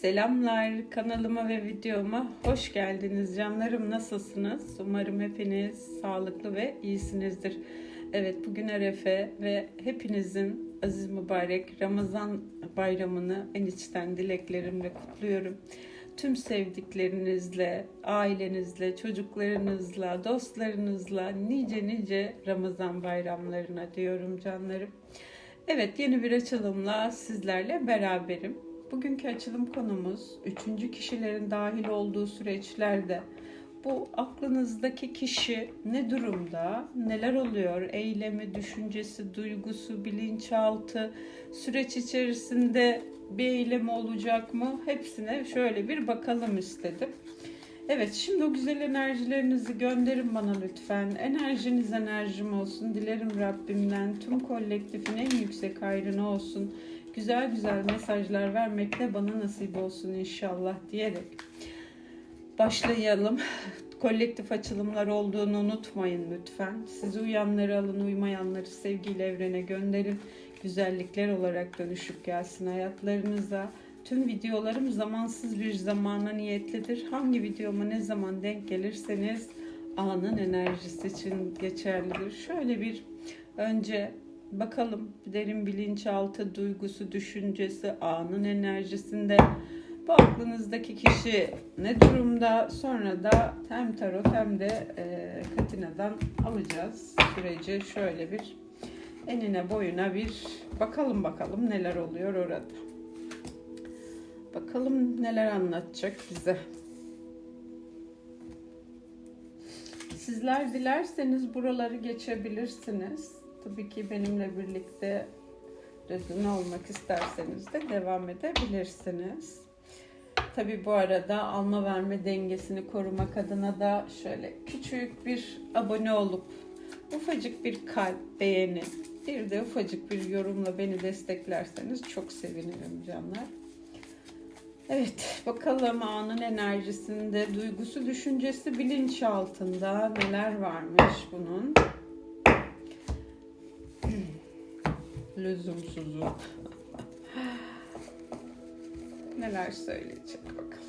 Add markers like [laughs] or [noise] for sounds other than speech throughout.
Selamlar kanalıma ve videoma hoş geldiniz canlarım nasılsınız? Umarım hepiniz sağlıklı ve iyisinizdir. Evet bugün Arefe ve hepinizin aziz mübarek Ramazan bayramını en içten dileklerimle kutluyorum. Tüm sevdiklerinizle, ailenizle, çocuklarınızla, dostlarınızla nice nice Ramazan bayramlarına diyorum canlarım. Evet yeni bir açılımla sizlerle beraberim. Bugünkü açılım konumuz üçüncü kişilerin dahil olduğu süreçlerde bu aklınızdaki kişi ne durumda, neler oluyor, eylemi, düşüncesi, duygusu, bilinçaltı, süreç içerisinde bir eylemi olacak mı? Hepsine şöyle bir bakalım istedim. Evet şimdi o güzel enerjilerinizi gönderin bana lütfen. Enerjiniz enerjim olsun. Dilerim Rabbimden tüm kolektifin en yüksek hayrına olsun. Güzel güzel mesajlar vermek de bana nasip olsun inşallah diyerek başlayalım. Kolektif açılımlar olduğunu unutmayın lütfen. Sizi uyanları alın, uymayanları sevgiyle evrene gönderin. Güzellikler olarak dönüşüp gelsin hayatlarınıza. Tüm videolarım zamansız bir zamana niyetlidir. Hangi videoma ne zaman denk gelirseniz anın enerjisi için geçerlidir. Şöyle bir önce bakalım derin bilinçaltı duygusu, düşüncesi, anın enerjisinde bu aklınızdaki kişi ne durumda? Sonra da hem tarot hem de e, Katina'dan alacağız süreci. Şöyle bir enine boyuna bir bakalım bakalım neler oluyor orada. Bakalım neler anlatacak bize. Sizler dilerseniz buraları geçebilirsiniz. Tabii ki benimle birlikte rezone olmak isterseniz de devam edebilirsiniz. Tabii bu arada alma verme dengesini korumak adına da şöyle küçük bir abone olup ufacık bir kalp, beğeni, bir de ufacık bir yorumla beni desteklerseniz çok sevinirim canlar. Evet, bakalım anın enerjisinde, duygusu, düşüncesi, bilinç altında neler varmış bunun. Lüzumsuzu. neler söyleyecek bakalım.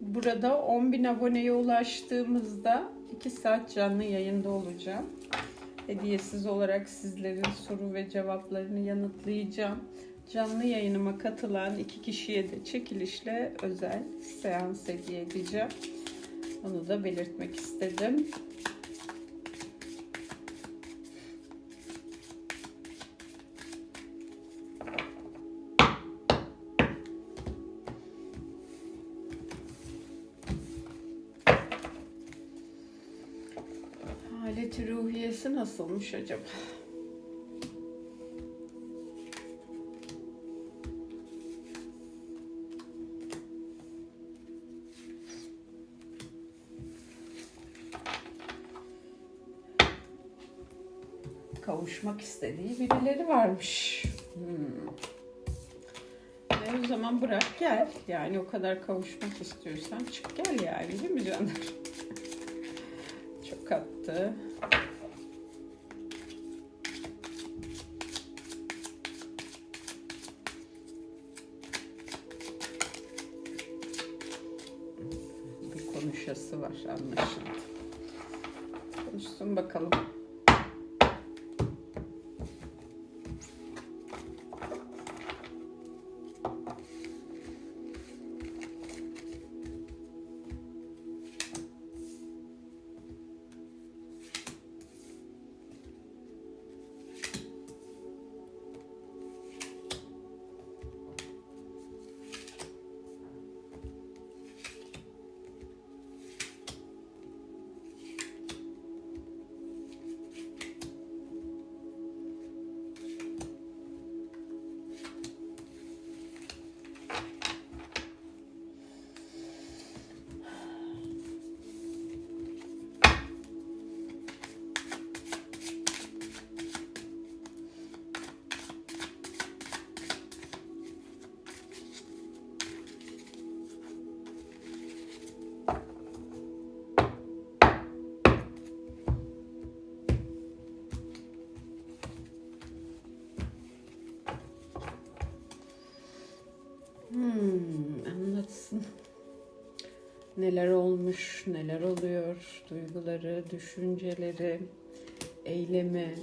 Burada 10.000 aboneye ulaştığımızda 2 saat canlı yayında olacağım. Hediyesiz olarak sizlerin soru ve cevaplarını yanıtlayacağım. Canlı yayınıma katılan iki kişiye de çekilişle özel seans hediye edeceğim. Onu da belirtmek istedim. Haleti ruhiyesi nasılmış acaba? Kavuşmak istediği birileri varmış. Hmm. E o zaman bırak gel. Yani o kadar kavuşmak istiyorsan çık gel yani değil mi canım? Çok attı. Bir konuşası var anlaşıldı. Konuşsun bakalım. Neler olmuş, neler oluyor, duyguları, düşünceleri, eylemi.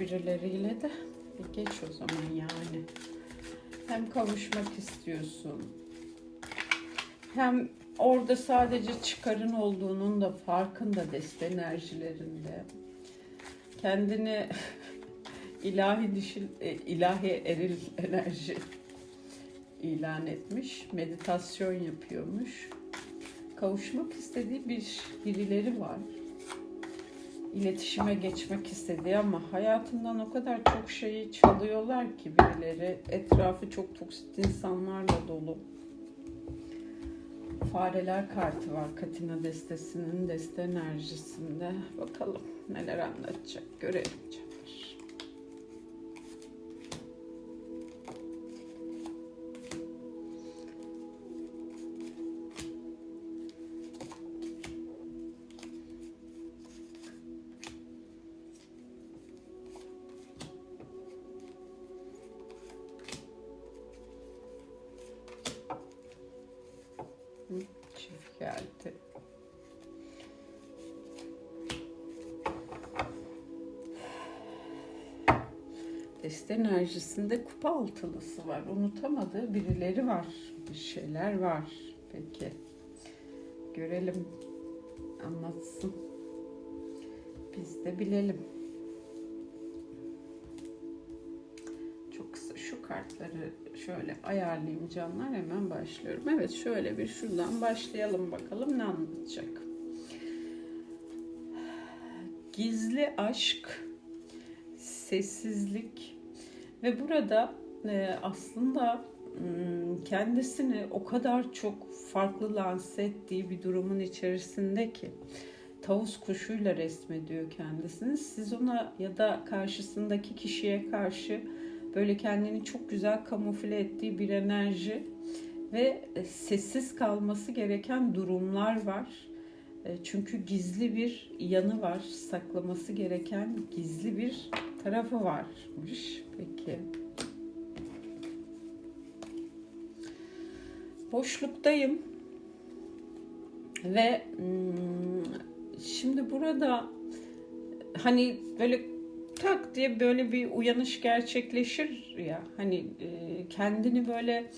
Birileriyle de. E geç o zaman yani. Hem kavuşmak istiyorsun. Hem orada sadece çıkarın olduğunun da farkında deste enerjilerinde. Kendini [laughs] ilahi dişil, e, ilahi eril enerji ilan etmiş. Meditasyon yapıyormuş. Kavuşmak istediği bir birileri var iletişime geçmek istediği ama hayatından o kadar çok şeyi çalıyorlar ki birileri. Etrafı çok toksit insanlarla dolu. Fareler kartı var Katina destesinin deste enerjisinde. Bakalım neler anlatacak görelim geldi. Deste enerjisinde kupa altılısı var. Unutamadığı birileri var. Bir şeyler var. Peki. Görelim. Anlatsın. Biz de bilelim. Çok kısa şu kartları şöyle ayarlayayım canlar. Hemen başlıyorum. Evet şöyle bir şuradan başlayalım bakalım ne anlatacak. Gizli aşk, sessizlik ve burada e, aslında hmm, kendisini o kadar çok farklı lanse ettiği bir durumun içerisinde ki tavus kuşuyla resmediyor kendisini. Siz ona ya da karşısındaki kişiye karşı böyle kendini çok güzel kamufle ettiği bir enerji ve e, sessiz kalması gereken durumlar var. E, Çünkü gizli bir yanı var, saklaması gereken gizli bir tarafı varmış. Peki. Boşluktayım ve hmm, şimdi burada hani böyle tak diye böyle bir uyanış gerçekleşir ya hani e, kendini böyle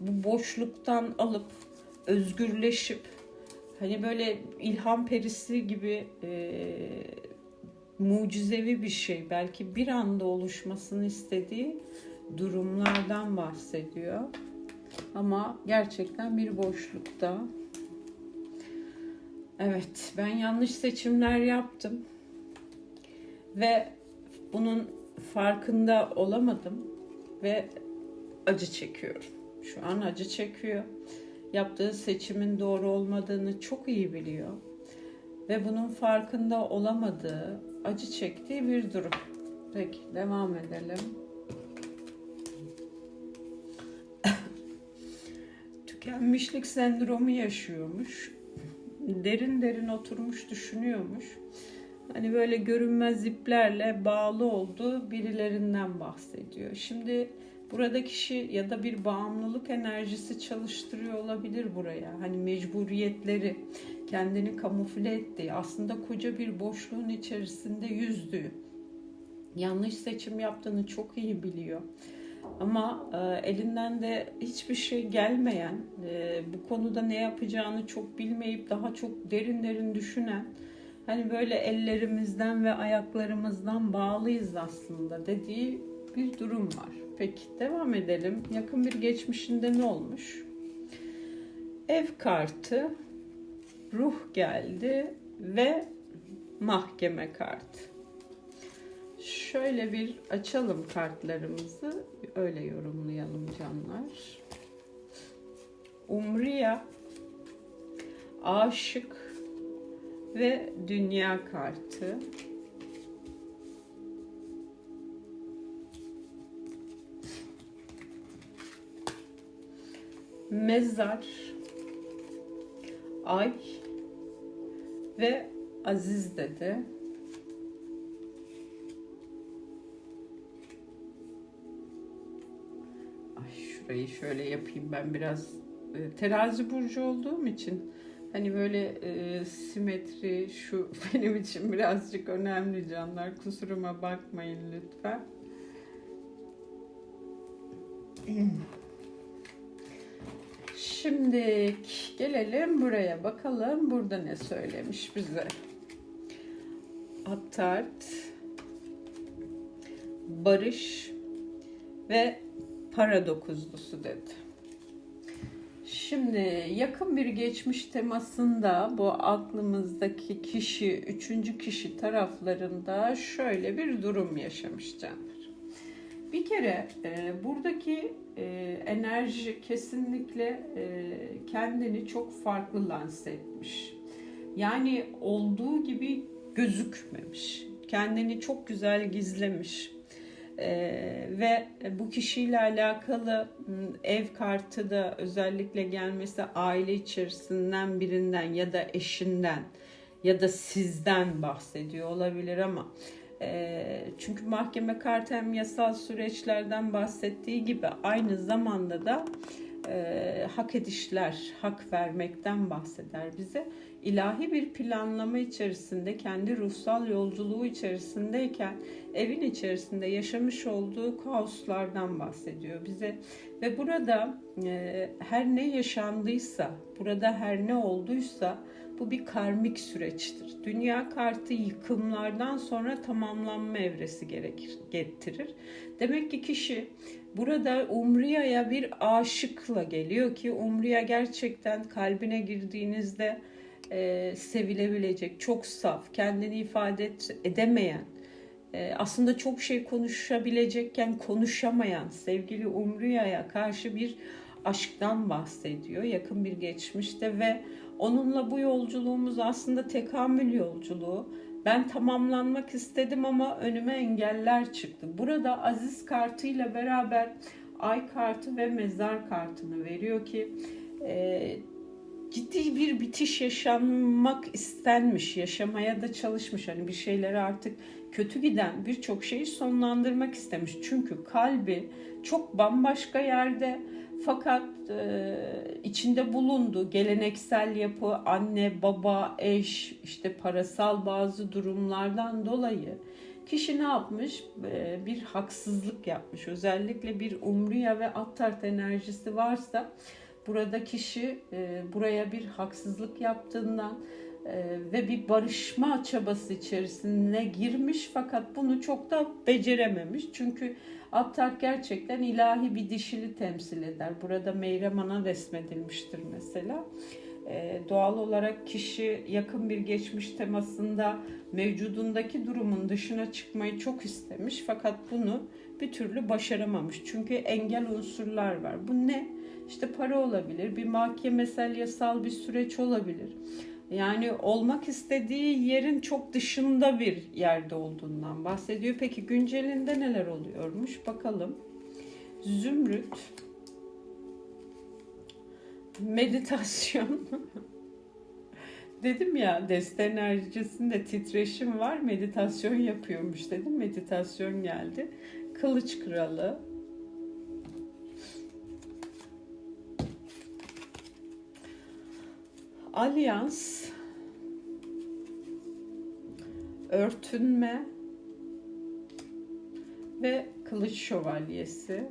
bu boşluktan alıp özgürleşip hani böyle ilham perisi gibi e, mucizevi bir şey belki bir anda oluşmasını istediği durumlardan bahsediyor. Ama gerçekten bir boşlukta. Evet, ben yanlış seçimler yaptım. Ve bunun farkında olamadım ve acı çekiyorum. Şu an acı çekiyor. Yaptığı seçimin doğru olmadığını çok iyi biliyor. Ve bunun farkında olamadığı, acı çektiği bir durum. Peki devam edelim. [laughs] Tükenmişlik sendromu yaşıyormuş. Derin derin oturmuş düşünüyormuş hani böyle görünmez iplerle bağlı olduğu birilerinden bahsediyor. Şimdi burada kişi ya da bir bağımlılık enerjisi çalıştırıyor olabilir buraya. Hani mecburiyetleri, kendini kamufle ettiği, aslında koca bir boşluğun içerisinde yüzdüğü, yanlış seçim yaptığını çok iyi biliyor. Ama e, elinden de hiçbir şey gelmeyen, e, bu konuda ne yapacağını çok bilmeyip daha çok derin derin düşünen, hani böyle ellerimizden ve ayaklarımızdan bağlıyız aslında dediği bir durum var. Peki devam edelim. Yakın bir geçmişinde ne olmuş? Ev kartı, ruh geldi ve mahkeme kartı. Şöyle bir açalım kartlarımızı. Öyle yorumlayalım canlar. Umriya, aşık, ve dünya kartı. Mezar, ay ve aziz dedi. Ay şurayı şöyle yapayım ben biraz e, terazi burcu olduğum için hani böyle e, simetri şu [laughs] benim için birazcık önemli canlar kusuruma bakmayın lütfen. Şimdi gelelim buraya bakalım burada ne söylemiş bize. Attart, barış ve para dokuzlusu dedi. Şimdi yakın bir geçmiş temasında bu aklımızdaki kişi, üçüncü kişi taraflarında şöyle bir durum yaşamış canlar. Bir kere e, buradaki e, enerji kesinlikle e, kendini çok farklı lanse etmiş. Yani olduğu gibi gözükmemiş. Kendini çok güzel gizlemiş. Ee, ve bu kişiyle alakalı m, ev kartı da özellikle gelmesi aile içerisinden birinden ya da eşinden ya da sizden bahsediyor olabilir ama e, çünkü mahkeme kartı hem yasal süreçlerden bahsettiği gibi aynı zamanda da e, hak edişler, hak vermekten bahseder bize. İlahi bir planlama içerisinde, kendi ruhsal yolculuğu içerisindeyken evin içerisinde yaşamış olduğu kaoslardan bahsediyor bize. Ve burada e, her ne yaşandıysa, burada her ne olduysa bu bir karmik süreçtir. Dünya kartı yıkımlardan sonra tamamlanma evresi gerekir, getirir. Demek ki kişi burada Umriya'ya bir aşıkla geliyor ki Umriya gerçekten kalbine girdiğinizde e, sevilebilecek, çok saf, kendini ifade et, edemeyen, e, aslında çok şey konuşabilecekken konuşamayan sevgili Umriya'ya karşı bir aşktan bahsediyor yakın bir geçmişte ve onunla bu yolculuğumuz aslında tekamül yolculuğu. Ben tamamlanmak istedim ama önüme engeller çıktı. Burada Aziz kartıyla beraber Ay kartı ve Mezar kartını veriyor ki e, ciddi bir bitiş yaşanmak istenmiş, yaşamaya da çalışmış. Hani bir şeyleri artık kötü giden birçok şeyi sonlandırmak istemiş. Çünkü kalbi çok bambaşka yerde fakat e, içinde bulunduğu geleneksel yapı, anne, baba, eş, işte parasal bazı durumlardan dolayı kişi ne yapmış? E, bir haksızlık yapmış. Özellikle bir umriya ve attart enerjisi varsa burada kişi e, buraya bir haksızlık yaptığından e, ve bir barışma çabası içerisine girmiş fakat bunu çok da becerememiş. Çünkü Attart gerçekten ilahi bir dişili temsil eder. Burada Meyrem Ana resmedilmiştir mesela. Ee, doğal olarak kişi yakın bir geçmiş temasında mevcudundaki durumun dışına çıkmayı çok istemiş fakat bunu bir türlü başaramamış. Çünkü engel unsurlar var. Bu ne? İşte para olabilir, bir mahkemesel yasal bir süreç olabilir. Yani olmak istediği yerin çok dışında bir yerde olduğundan bahsediyor. Peki güncelinde neler oluyormuş? Bakalım. Zümrüt meditasyon [laughs] dedim ya deste enerjisinde titreşim var meditasyon yapıyormuş dedim meditasyon geldi kılıç kralı alyans örtünme ve kılıç şövalyesi.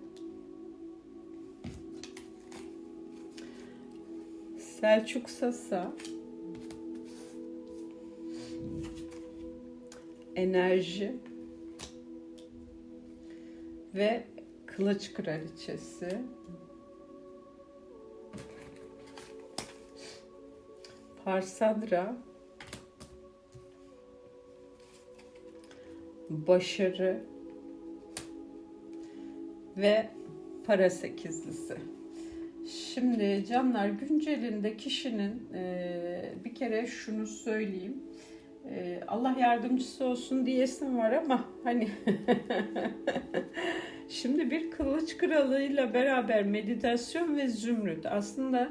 Selçuk Sasa enerji ve kılıç kraliçesi Parsadra başarı ve para sekizlisi. Şimdi canlar güncelinde kişinin e, bir kere şunu söyleyeyim. E, Allah yardımcısı olsun diyesim var ama hani [laughs] şimdi bir kılıç kralıyla beraber meditasyon ve zümrüt aslında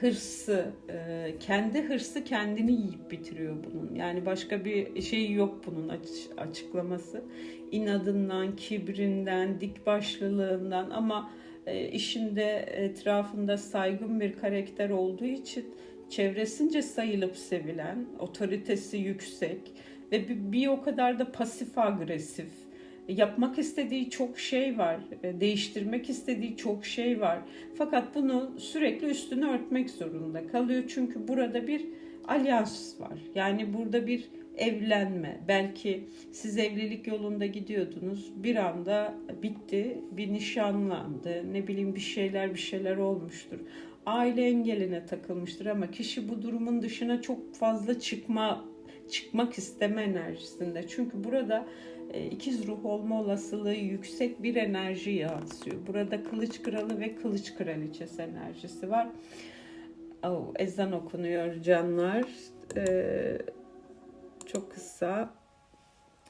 hırsı, e, kendi hırsı kendini yiyip bitiriyor bunun. Yani başka bir şey yok bunun aç- açıklaması. İnadından, kibrinden, dik başlılığından ama e, işinde etrafında saygın bir karakter olduğu için çevresince sayılıp sevilen, otoritesi yüksek ve bir, bir o kadar da pasif agresif. Yapmak istediği çok şey var, e, değiştirmek istediği çok şey var. Fakat bunu sürekli üstünü örtmek zorunda kalıyor. Çünkü burada bir alyans var. Yani burada bir evlenme. Belki siz evlilik yolunda gidiyordunuz. Bir anda bitti. Bir nişanlandı. Ne bileyim bir şeyler bir şeyler olmuştur. Aile engeline takılmıştır ama kişi bu durumun dışına çok fazla çıkma çıkmak isteme enerjisinde. Çünkü burada ikiz ruh olma olasılığı yüksek bir enerji yansıyor. Burada kılıç kralı ve kılıç kraliçesi enerjisi var. Oh, ezan okunuyor canlar. Ee, çok kısa.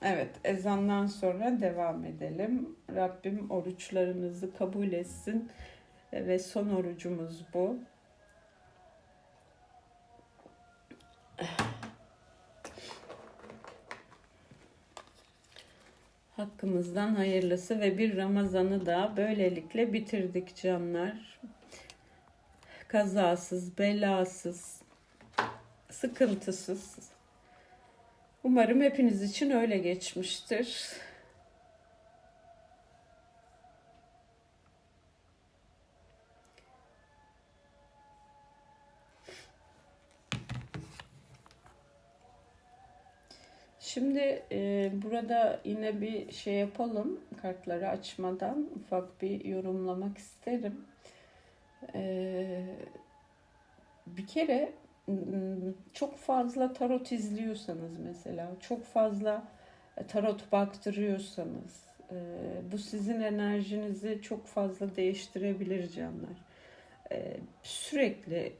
Evet, ezandan sonra devam edelim. Rabbim oruçlarınızı kabul etsin ve son orucumuz bu. Hakkımızdan hayırlısı ve bir Ramazan'ı da böylelikle bitirdik canlar. Kazasız, belasız, sıkıntısız. Umarım hepiniz için öyle geçmiştir. Şimdi e, burada yine bir şey yapalım. Kartları açmadan ufak bir yorumlamak isterim. E, bir kere çok fazla tarot izliyorsanız mesela, çok fazla tarot baktırıyorsanız, e, bu sizin enerjinizi çok fazla değiştirebilir canlar. E, sürekli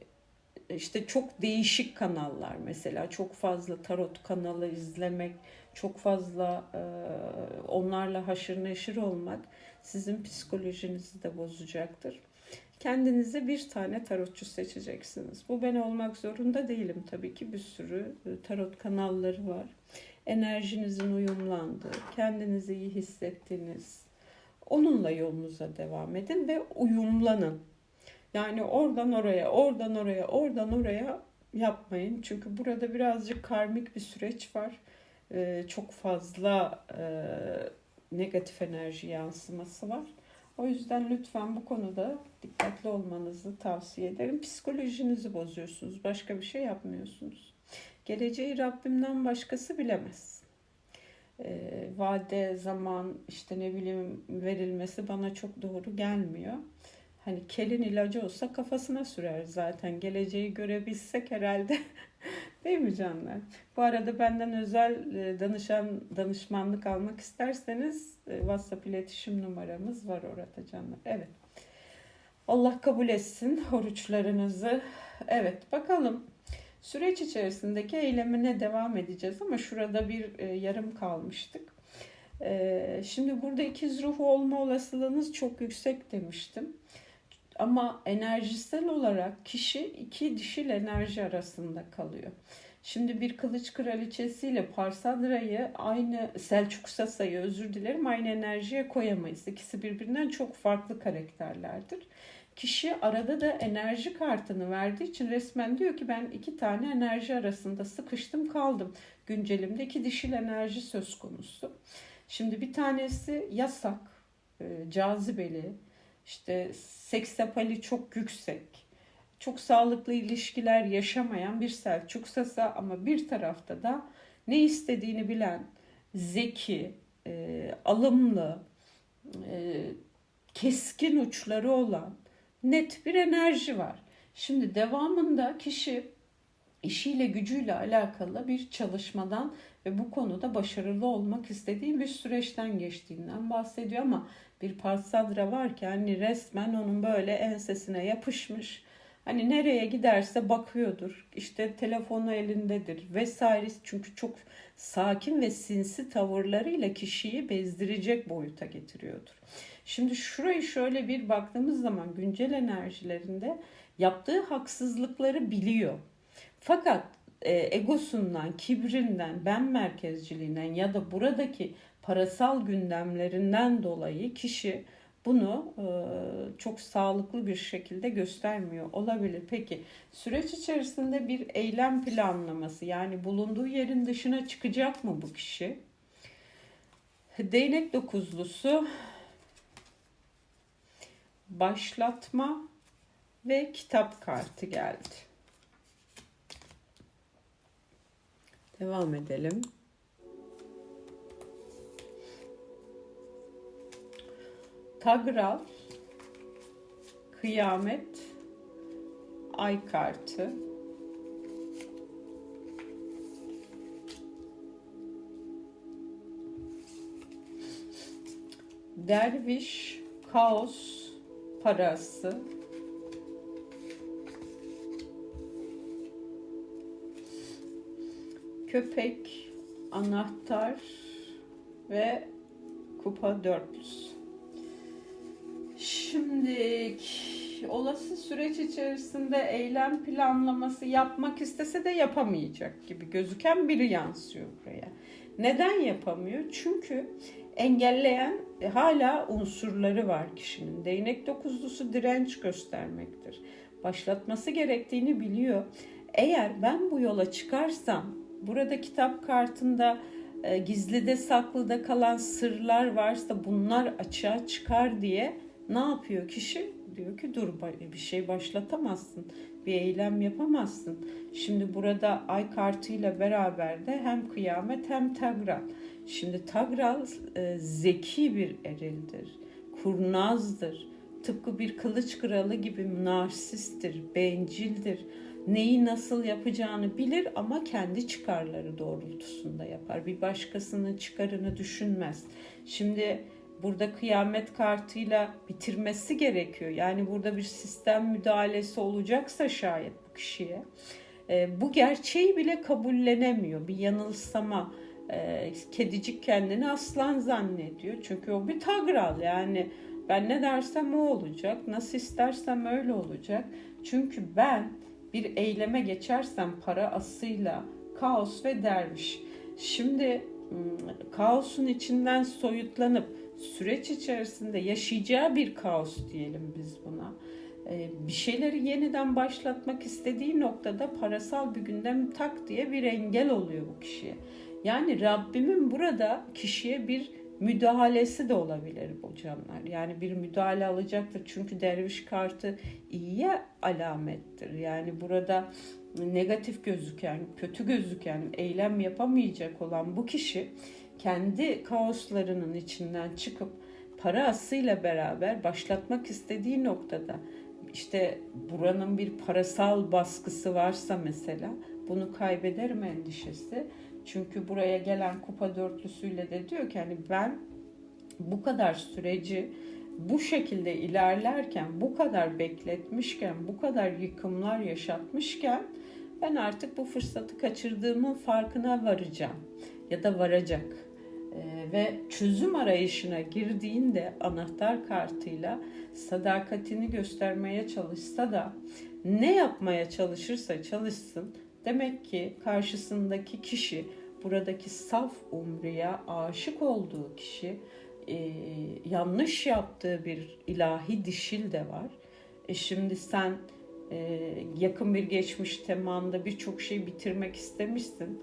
işte çok değişik kanallar mesela çok fazla tarot kanalı izlemek, çok fazla e, onlarla haşır neşir olmak sizin psikolojinizi de bozacaktır. Kendinize bir tane tarotçu seçeceksiniz. Bu ben olmak zorunda değilim tabii ki bir sürü e, tarot kanalları var. Enerjinizin uyumlandığı, kendinizi iyi hissettiğiniz, onunla yolunuza devam edin ve uyumlanın. Yani oradan oraya, oradan oraya, oradan oraya yapmayın. Çünkü burada birazcık karmik bir süreç var. Ee, çok fazla e, negatif enerji yansıması var. O yüzden lütfen bu konuda dikkatli olmanızı tavsiye ederim. Psikolojinizi bozuyorsunuz. Başka bir şey yapmıyorsunuz. Geleceği Rabbimden başkası bilemez. Ee, vade, zaman, işte ne bileyim verilmesi bana çok doğru gelmiyor. Hani kelin ilacı olsa kafasına sürer zaten. Geleceği görebilsek herhalde. [laughs] Değil mi canlar? Bu arada benden özel e, danışan danışmanlık almak isterseniz e, WhatsApp iletişim numaramız var orada canlar. Evet. Allah kabul etsin oruçlarınızı. Evet bakalım süreç içerisindeki eylemine devam edeceğiz ama şurada bir e, yarım kalmıştık. Şimdi burada ikiz ruh olma olasılığınız çok yüksek demiştim. Ama enerjisel olarak kişi iki dişil enerji arasında kalıyor. Şimdi bir kılıç kraliçesiyle Parsadra'yı aynı Selçuk Sasa'yı özür dilerim aynı enerjiye koyamayız. İkisi birbirinden çok farklı karakterlerdir. Kişi arada da enerji kartını verdiği için resmen diyor ki ben iki tane enerji arasında sıkıştım kaldım. Güncelimde iki dişil enerji söz konusu. Şimdi bir tanesi yasak, e, cazibeli, işte seksapali çok yüksek, çok sağlıklı ilişkiler yaşamayan bir Selçuk Sasa ama bir tarafta da ne istediğini bilen, zeki, e, alımlı, e, keskin uçları olan net bir enerji var. Şimdi devamında kişi işiyle gücüyle alakalı bir çalışmadan ve bu konuda başarılı olmak istediği bir süreçten geçtiğinden bahsediyor ama bir parsadra var ki hani resmen onun böyle ensesine yapışmış. Hani nereye giderse bakıyordur. İşte telefonu elindedir vesaire. Çünkü çok sakin ve sinsi tavırlarıyla kişiyi bezdirecek boyuta getiriyordur. Şimdi şurayı şöyle bir baktığımız zaman güncel enerjilerinde yaptığı haksızlıkları biliyor. Fakat e, egosundan, kibrinden, ben merkezciliğinden ya da buradaki parasal gündemlerinden dolayı kişi bunu e, çok sağlıklı bir şekilde göstermiyor olabilir. Peki süreç içerisinde bir eylem planlaması yani bulunduğu yerin dışına çıkacak mı bu kişi? Değnek dokuzlusu başlatma ve kitap kartı geldi. Devam edelim. Tagral, Kıyamet, Ay kartı. Derviş, Kaos, Parası. Köpek, Anahtar ve Kupa dörtlüsü. Şimdi olası süreç içerisinde eylem planlaması yapmak istese de yapamayacak gibi gözüken biri yansıyor buraya. Neden yapamıyor? Çünkü engelleyen e, hala unsurları var kişinin. Değnek dokuzlusu direnç göstermektir. Başlatması gerektiğini biliyor. Eğer ben bu yola çıkarsam burada kitap kartında e, gizlide saklıda kalan sırlar varsa bunlar açığa çıkar diye ne yapıyor kişi? Diyor ki dur bir şey başlatamazsın, bir eylem yapamazsın. Şimdi burada ay kartıyla beraber de hem kıyamet hem tagral. Şimdi tagral e, zeki bir erildir, kurnazdır. Tıpkı bir kılıç kralı gibi narsisttir, bencildir. Neyi nasıl yapacağını bilir ama kendi çıkarları doğrultusunda yapar. Bir başkasının çıkarını düşünmez. Şimdi burada kıyamet kartıyla bitirmesi gerekiyor. Yani burada bir sistem müdahalesi olacaksa şayet bu kişiye e, bu gerçeği bile kabullenemiyor. Bir yanılsama. E, kedicik kendini aslan zannediyor. Çünkü o bir tagral yani ben ne dersem o olacak. Nasıl istersem öyle olacak. Çünkü ben bir eyleme geçersem para asıyla kaos ve derviş. Şimdi kaosun içinden soyutlanıp süreç içerisinde yaşayacağı bir kaos diyelim biz buna. Bir şeyleri yeniden başlatmak istediği noktada parasal bir gündem tak diye bir engel oluyor bu kişiye. Yani Rabbimin burada kişiye bir müdahalesi de olabilir bu canlar. Yani bir müdahale alacaktır. Çünkü derviş kartı iyiye alamettir. Yani burada negatif gözüken, kötü gözüken, eylem yapamayacak olan bu kişi kendi kaoslarının içinden çıkıp para asıyla beraber başlatmak istediği noktada işte buranın bir parasal baskısı varsa mesela bunu kaybederim endişesi. Çünkü buraya gelen kupa dörtlüsüyle de diyor ki hani ben bu kadar süreci bu şekilde ilerlerken, bu kadar bekletmişken, bu kadar yıkımlar yaşatmışken ben artık bu fırsatı kaçırdığımın farkına varacağım ya da varacak. Ee, ve çözüm arayışına girdiğinde anahtar kartıyla sadakatini göstermeye çalışsa da ne yapmaya çalışırsa çalışsın demek ki karşısındaki kişi buradaki saf umriye aşık olduğu kişi e, yanlış yaptığı bir ilahi dişil de var. E şimdi sen e, yakın bir geçmiş temanda birçok şey bitirmek istemişsin.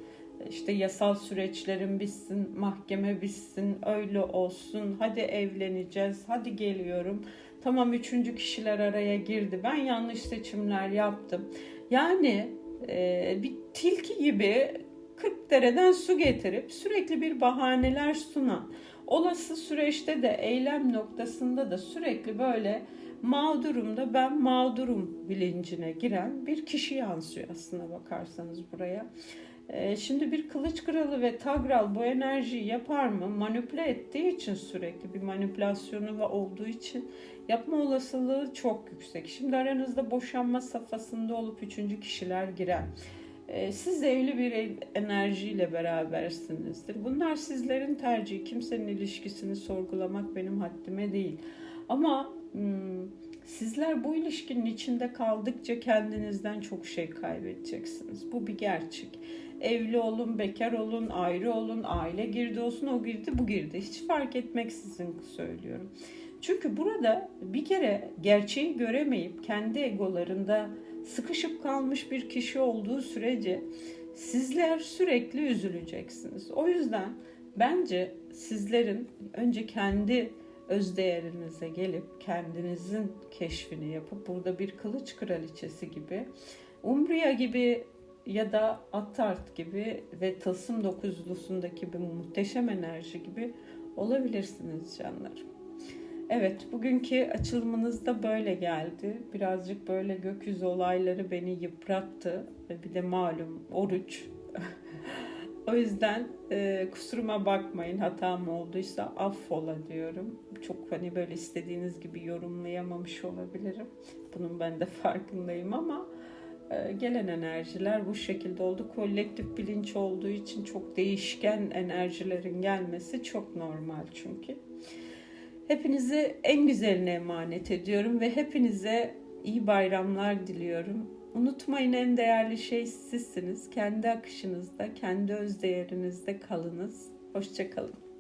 İşte yasal süreçlerin bitsin, mahkeme bitsin, öyle olsun, hadi evleneceğiz, hadi geliyorum. Tamam üçüncü kişiler araya girdi, ben yanlış seçimler yaptım. Yani bir tilki gibi 40 dereden su getirip sürekli bir bahaneler sunan, olası süreçte de eylem noktasında da sürekli böyle mağdurum da ben mağdurum bilincine giren bir kişi yansıyor aslına bakarsanız buraya. Ee, Şimdi bir kılıç kralı ve tagral bu enerjiyi yapar mı? Manipüle ettiği için sürekli bir manipülasyonu olduğu için yapma olasılığı çok yüksek. Şimdi aranızda boşanma safhasında olup üçüncü kişiler giren. Ee, Siz evli bir enerjiyle berabersinizdir. Bunlar sizlerin tercihi. Kimsenin ilişkisini sorgulamak benim haddime değil. Ama hmm, sizler bu ilişkinin içinde kaldıkça kendinizden çok şey kaybedeceksiniz. Bu bir gerçek. Evli olun, bekar olun, ayrı olun, aile girdi olsun, o girdi, bu girdi. Hiç fark etmeksizin söylüyorum. Çünkü burada bir kere gerçeği göremeyip kendi egolarında sıkışıp kalmış bir kişi olduğu sürece sizler sürekli üzüleceksiniz. O yüzden bence sizlerin önce kendi öz değerinize gelip kendinizin keşfini yapıp burada bir kılıç kraliçesi gibi Umbria gibi ya da Attart gibi ve Tılsım dokuzlusundaki bir muhteşem enerji gibi olabilirsiniz canlarım. Evet, bugünkü açılımınız da böyle geldi. Birazcık böyle gökyüzü olayları beni yıprattı. Ve Bir de malum oruç. [laughs] o yüzden e, kusuruma bakmayın hatam olduysa affola diyorum. Çok hani böyle istediğiniz gibi yorumlayamamış olabilirim. Bunun ben de farkındayım ama gelen enerjiler bu şekilde oldu. Kolektif bilinç olduğu için çok değişken enerjilerin gelmesi çok normal çünkü. Hepinizi en güzeline emanet ediyorum ve hepinize iyi bayramlar diliyorum. Unutmayın en değerli şey sizsiniz. Kendi akışınızda, kendi öz değerinizde kalınız. Hoşçakalın.